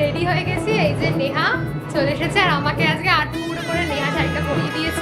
Ready হয়ে গেছি। এই যে নেহা চলে এসেছে আর আমাকে আজকে আট টুকরো করে নেহা শাড়িটা পরিয়ে দিয়েছে।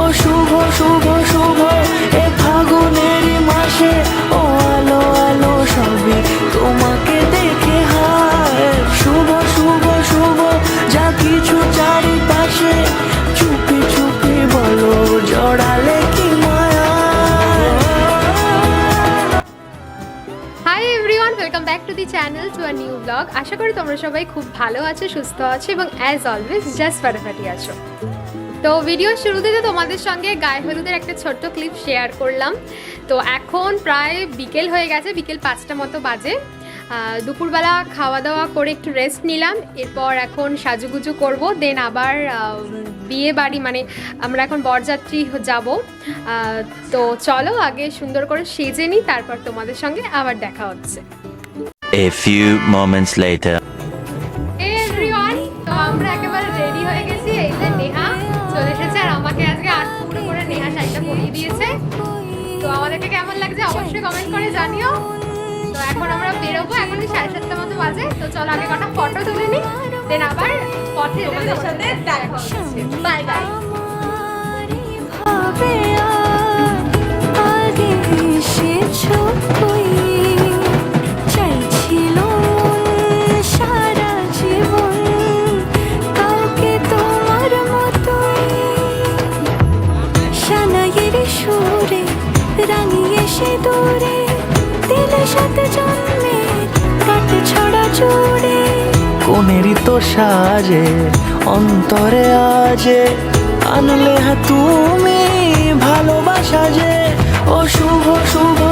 ও শুভ শুভ শুভ এ ফাগুনেরই মাসে। ও আলো আলো সবই তোমাকে দেখে হায়। শুভ শুভ শুভ যা কিছু চারিপাশে। চুপি চুপি বলো, জড়ালে কি মায়া? Hi everyone welcome back to the channel to a new vlog আশা করি তোমরা সবাই খুব ভালো আছো, সুস্থ আছো এবং অ্যাজ অলওয়েজ জাস্ট ফাটাফাটি আছো। তো ভিডিও শুরুতে তো তোমাদের সঙ্গে গায়ে হলুদের একটা ছোট্ট ক্লিপ শেয়ার করলাম। তো এখন প্রায় বিকেল হয়ে গেছে, বিকেল পাঁচটা মতো বাজে। দুপুরবেলা খাওয়া দাওয়া করে একটু রেস্ট নিলাম, এরপর এখন সাজুগুজু করব দেন আবার বিয়ে বাড়ি মানে আমরা এখন বরযাত্রী যাব। তো চলো আগে সুন্দর করে সেজে নিই, তারপর তোমাদের সঙ্গে আবার দেখা হচ্ছে। A few moments later. কেমন লাগছে অবশ্যই কমেন্ট করে জানিও। তো এখন আমরা বেরোবো, এখন ওই সাড়ে সাতটা মতো বাজে। তো চলো আগে কটা ফটো তুলে নিই দেন আবার পথে তোমাদের সাথে দেখা হচ্ছে। বাই বাই দূরে জন্মে কাটে ছড়া জুড়ে কোনেরই তো সাজে অন্তরে আজে, আনলে তুমি ভালোবাসা যে অশুভ শুভ শুভ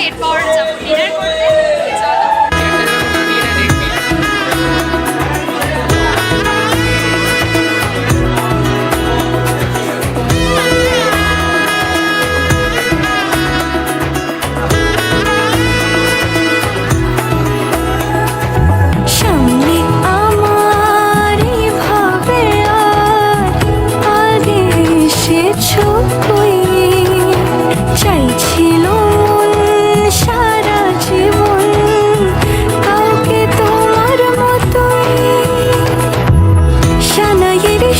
এরপর যাব ডিনার করতে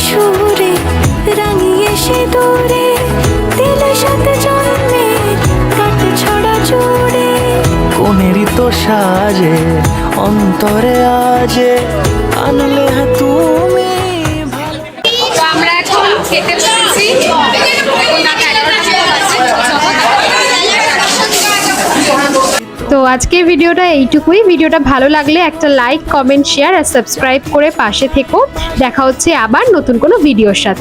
সুরে রাঙিয়ে সে দূরে দিলে সাথে জন্মে কাটে ছড়া জোরে। কোনেরই তো সাজে অন্তরে আজে আনলে হ্যাঁ তুমি তো আমরা এখন খেতে বসেছি তো আজকের ভিডিওটা এইটুকুই। ভিডিওটা ভালো লাগলে একটা লাইক, কমেন্ট, শেয়ার আর সাবস্ক্রাইব করে পাশে থেকো। দেখা হচ্ছে আবার নতুন কোনো ভিডিওর সাথে।